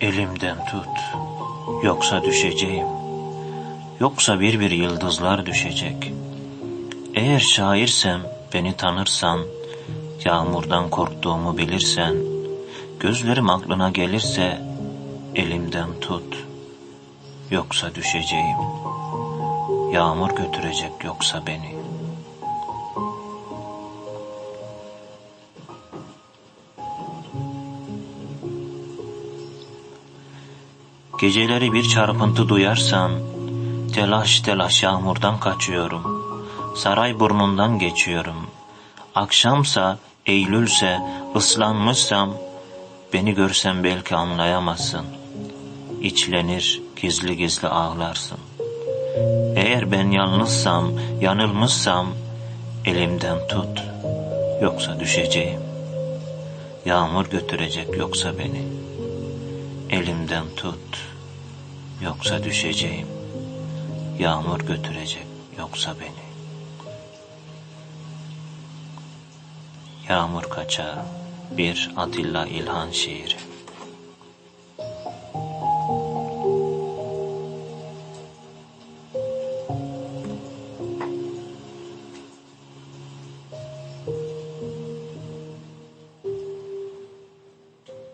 Elimden tut, yoksa düşeceğim. Yoksa bir bir yıldızlar düşecek. Eğer şairsem beni tanırsan, yağmurdan korktuğumu bilirsen, gözlerim aklına gelirse elimden tut, yoksa düşeceğim. Yağmur götürecek yoksa beni. Geceleri bir çarpıntı duyarsam, telaş telaş yağmurdan kaçıyorum. Saray burnundan geçiyorum. Akşamsa, Eylülse, ıslanmışsam, beni görsen belki anlayamazsın. İçlenir, gizli gizli ağlarsın. Eğer ben yalnızsam, yanılmışsam, elimden tut, yoksa düşeceğim. Yağmur götürecek yoksa beni. Elimden tut, yoksa düşeceğim. Yağmur götürecek, yoksa beni. Yağmur Kaçağı 1 Atilla İlhan Şiiri